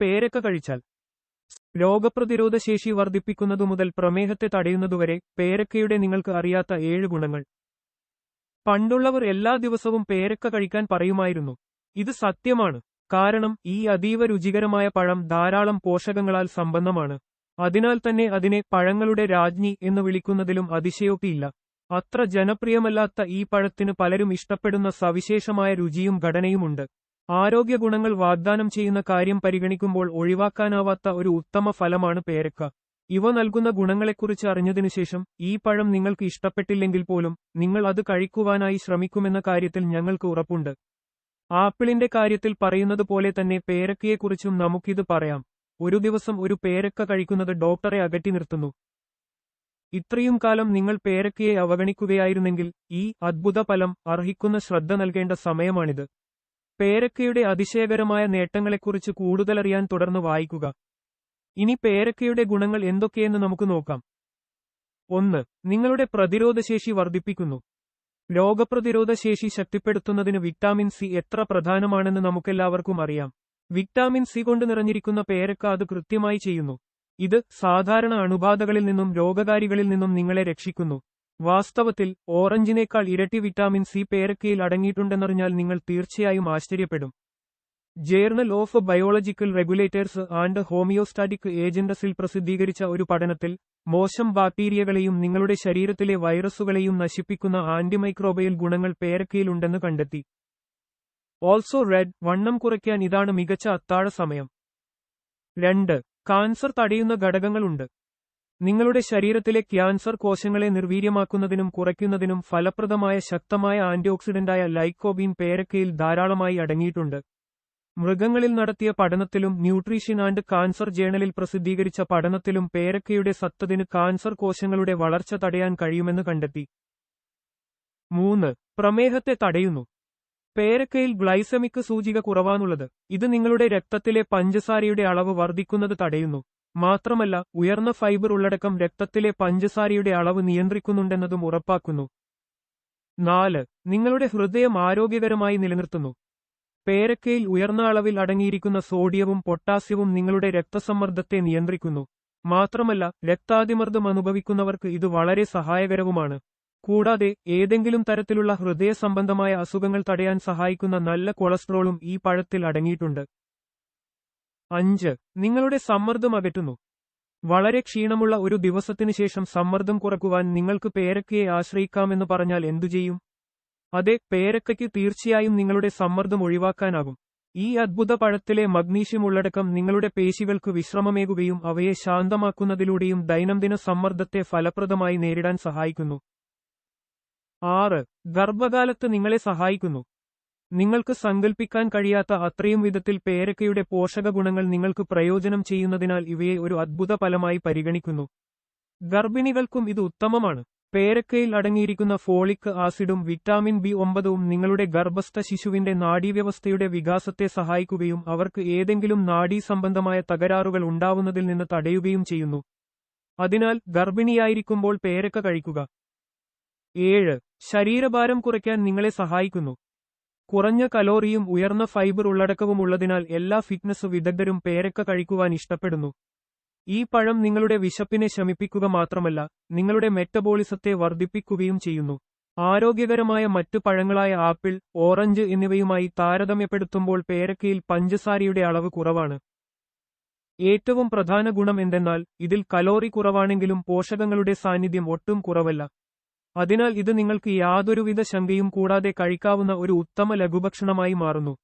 പേരക്ക കഴിച്ചാൽ. രോഗപ്രതിരോധ ശേഷി വർദ്ധിപ്പിക്കുന്നതു മുതൽ പ്രമേഹത്തെ തടയുന്നതുവരെ പേരക്കയുടെ നിങ്ങൾക്ക് അറിയാത്ത ഏഴ് ഗുണങ്ങൾ. പണ്ടുള്ളവർ എല്ലാ ദിവസവും പേരക്ക കഴിക്കാൻ പറയുമായിരുന്നു. ഇത് സത്യമാണ്. കാരണം ഈ അതീവ രുചികരമായ പഴം ധാരാളം പോഷകങ്ങളാൽ സമ്പന്നമാണ്. അതിനാൽ തന്നെ അതിനെ പഴങ്ങളുടെ രാജ്ഞി എന്ന് വിളിക്കുന്നതിലും അതിശയോക്തിയില്ല. അത്ര ജനപ്രിയമല്ലാത്ത ഈ പഴത്തിന് പലരും ഇഷ്ടപ്പെടുന്ന സവിശേഷമായ രുചിയും ഘടനയുമുണ്ട്. ആരോഗ്യ ഗുണങ്ങൾ വാഗ്ദാനം ചെയ്യുന്ന കാര്യം പരിഗണിക്കുമ്പോൾ ഒഴിവാക്കാനാവാത്ത ഒരു ഉത്തമ ഫലമാണ് പേരക്ക. ഇവ നൽകുന്ന ഗുണങ്ങളെക്കുറിച്ച് അറിഞ്ഞതിനുശേഷം ഈ പഴം നിങ്ങൾക്ക് ഇഷ്ടപ്പെട്ടില്ലെങ്കിൽ പോലും നിങ്ങൾ അത് കഴിക്കുവാനായി ശ്രമിക്കുമെന്ന കാര്യത്തിൽ ഞങ്ങൾക്ക് ഉറപ്പുണ്ട്. ആപ്പിളിന്റെ കാര്യത്തിൽ പറയുന്നത് പോലെ തന്നെ പേരക്കയെക്കുറിച്ചും നമുക്കിത് പറയാം. ഒരു ദിവസം ഒരു പേരക്ക കഴിക്കുന്നത് ഡോക്ടറെ അകറ്റി നിർത്തുന്നു. ഇത്രയും കാലം നിങ്ങൾ പേരക്കയെ അവഗണിക്കുകയായിരുന്നെങ്കിൽ ഈ അദ്ഭുത ഫലം അർഹിക്കുന്ന ശ്രദ്ധ നൽകേണ്ട സമയമാണിത്. പേരക്കയുടെ അതിശയകരമായ നേട്ടങ്ങളെക്കുറിച്ച് കൂടുതലറിയാൻ തുടർന്ന് വായിക്കുക. ഇനി പേരക്കയുടെ ഗുണങ്ങൾ എന്തൊക്കെയെന്ന് നമുക്ക് നോക്കാം. ഒന്ന് നിങ്ങളുടെ പ്രതിരോധശേഷി വർദ്ധിപ്പിക്കുന്നു. രോഗപ്രതിരോധ ശേഷി ശക്തിപ്പെടുത്തുന്നതിന് വിറ്റാമിൻ സി എത്ര പ്രധാനമാണെന്ന് നമുക്കെല്ലാവർക്കും അറിയാം. വിറ്റാമിൻ സി കൊണ്ട് നിറഞ്ഞിരിക്കുന്ന പേരക്ക അത് കൃത്യമായി ചെയ്യുന്നു. ഇത് സാധാരണ അണുബാധകളിൽ നിന്നും രോഗകാരികളിൽ നിന്നും നിങ്ങളെ രക്ഷിക്കുന്നു. വാസ്തവത്തിൽ ഓറഞ്ചിനേക്കാൾ ഇരട്ടി വിറ്റാമിൻ സി പേരക്കയിൽ അടങ്ങിയിട്ടുണ്ടെന്നറിഞ്ഞാൽ നിങ്ങൾ തീർച്ചയായും ആശ്ചര്യപ്പെടും. Journal of biological regulators and homeostatic ഏജൻഡസിൽ പ്രസിദ്ധീകരിച്ച ഒരു പഠനത്തിൽ മോശം ബാക്ടീരിയകളെയും നിങ്ങളുടെ ശരീരത്തിലെ വൈറസുകളെയും നശിപ്പിക്കുന്ന ആന്റിമൈക്രോബയൽ ഗുണങ്ങൾ പേരക്കയിലുണ്ടെന്ന് കണ്ടെത്തി. ഓൾസോ റെഡ് വണ്ണം കുറയ്ക്കാൻ ഇതാണ് മികച്ച അത്താഴ സമയം. രണ്ട് കാൻസർ തടയുന്ന ഘടകങ്ങളുണ്ട്. നിങ്ങളുടെ ശരീരത്തിലെ ക്യാൻസർ കോശങ്ങളെ നിർവീര്യമാക്കുന്നതിനും കുറയ്ക്കുന്നതിനും ഫലപ്രദമായ ശക്തമായ ആന്റിഓക്സിഡന്റായ ലൈക്കോബീൻ പേരക്കയിൽ ധാരാളമായി അടങ്ങിയിട്ടുണ്ട്. മൃഗങ്ങളിൽ നടത്തിയ പഠനത്തിലും ന്യൂട്രീഷൻ ആൻഡ് കാൻസർ ജേണലിൽ പ്രസിദ്ധീകരിച്ച പഠനത്തിലും പേരക്കയുടെ സത്തതിന് കാൻസർ കോശങ്ങളുടെ വളർച്ച തടയാൻ കഴിയുമെന്ന് കണ്ടെത്തി. മൂന്ന്. പ്രമേഹത്തെ തടയുന്നു. പേരക്കയിൽ ഗ്ലൈസമിക് സൂചിക കുറവാണുള്ളത്. ഇത് നിങ്ങളുടെ രക്തത്തിലെ പഞ്ചസാരയുടെ അളവ് വർദ്ധിക്കുന്നത് തടയുന്നു. മാത്രമല്ല ഉയർന്ന ഫൈബർ ഉള്ളടക്കം രക്തത്തിലെ പഞ്ചസാരയുടെ അളവ് നിയന്ത്രിക്കുന്നുണ്ടെന്നതും ഉറപ്പാക്കുന്നു. നാല് നിങ്ങളുടെ ഹൃദയം ആരോഗ്യകരമായി നിലനിർത്തുന്നു. പേരക്കയിൽ ഉയർന്ന അളവിൽ അടങ്ങിയിരിക്കുന്ന സോഡിയവും പൊട്ടാസ്യവും നിങ്ങളുടെ രക്തസമ്മർദ്ദത്തെ നിയന്ത്രിക്കുന്നു. മാത്രമല്ല രക്താതിമർദ്ദം അനുഭവിക്കുന്നവർക്ക് ഇത് വളരെ സഹായകരവുമാണ്. കൂടാതെ ഏതെങ്കിലും തരത്തിലുള്ള ഹൃദയ സംബന്ധമായ അസുഖങ്ങൾ തടയാൻ സഹായിക്കുന്ന നല്ല കൊളസ്ട്രോളും ഈ പഴത്തിൽ അടങ്ങിയിട്ടുണ്ട്. അഞ്ച്. നിങ്ങളുടെ സമ്മർദ്ദം അകറ്റുന്നു. വളരെ ക്ഷീണമുള്ള ഒരു ദിവസത്തിനു ശേഷം സമ്മർദ്ദം കുറക്കുവാൻ നിങ്ങൾക്ക് പേരക്കയെ ആശ്രയിക്കാമെന്ന് പറഞ്ഞാൽ എന്തു ചെയ്യും? അതെ പേരക്കയ്ക്ക് തീർച്ചയായും നിങ്ങളുടെ സമ്മർദ്ദം ഒഴിവാക്കാനാകും. ഈ അദ്ഭുത പഴത്തിലെ മഗ്നീഷ്യം ഉള്ളടക്കം നിങ്ങളുടെ പേശികൾക്ക് വിശ്രമമേകുകയും അവയെ ശാന്തമാക്കുന്നതിലൂടെയും ദൈനംദിന സമ്മർദ്ദത്തെ ഫലപ്രദമായി നേരിടാൻ സഹായിക്കുന്നു. ആറ്. ഗർഭകാലത്ത് നിങ്ങളെ സഹായിക്കുന്നു. നിങ്ങൾക്ക് സങ്കൽപ്പിക്കാൻ കഴിയാത്ത അത്രയും വിധത്തിൽ പേരക്കയുടെ പോഷകഗുണങ്ങൾ നിങ്ങൾക്ക് പ്രയോജനം ചെയ്യുന്നതിനാൽ ഇവയെ ഒരു അദ്ഭുത ഫലമായി പരിഗണിക്കുന്നു. ഗർഭിണികൾക്കും ഇത് ഉത്തമമാണ്. പേരക്കയിൽ അടങ്ങിയിരിക്കുന്ന ഫോളിക് ആസിഡും വിറ്റാമിൻ ബി ഒമ്പതും നിങ്ങളുടെ ഗർഭസ്ഥ ശിശുവിന്റെ നാഡീവ്യവസ്ഥയുടെ വികാസത്തെ സഹായിക്കുകയും അവർക്ക് ഏതെങ്കിലും നാഡീ സംബന്ധമായ തകരാറുകൾ ഉണ്ടാവുന്നതിൽ നിന്ന് തടയുകയും ചെയ്യുന്നു. അതിനാൽ ഗർഭിണിയായിരിക്കുമ്പോൾ പേരക്ക കഴിക്കുക. ഏഴ്. ശരീരഭാരം കുറയ്ക്കാൻ നിങ്ങളെ സഹായിക്കുന്നു. കുറഞ്ഞ കലോറിയും ഉയർന്ന ഫൈബർ ഉള്ളടക്കവും ഉള്ളതിനാൽ എല്ലാ ഫിറ്റ്നസ് വിദഗ്ധരും പേരക്ക കഴിക്കുവാൻ ഇഷ്ടപ്പെടുന്നു. ഈ പഴം നിങ്ങളുടെ വിശപ്പിനെ ശമിപ്പിക്കുക മാത്രമല്ല നിങ്ങളുടെ മെറ്റബോളിസത്തെ വർദ്ധിപ്പിക്കുകയും ചെയ്യുന്നു. ആരോഗ്യകരമായ മറ്റു പഴങ്ങളായ ആപ്പിൾ ഓറഞ്ച് എന്നിവയുമായി താരതമ്യപ്പെടുത്തുമ്പോൾ പേരക്കയിൽ പഞ്ചസാരയുടെ അളവ് കുറവാണ്. ഏറ്റവും പ്രധാന ഗുണം എന്തെന്നാൽ ഇതിൽ കലോറി കുറവാണെങ്കിലും പോഷകങ്ങളുടെ സാന്നിധ്യം ഒട്ടും കുറവല്ല. അതിനാൽ ഇത് നിങ്ങൾക്ക് യാതൊരുവിധ ശങ്കയും കൂടാതെ കഴിക്കാവുന്ന ഒരു ഉത്തമ ലഘുഭക്ഷണമായി മാറുന്നു.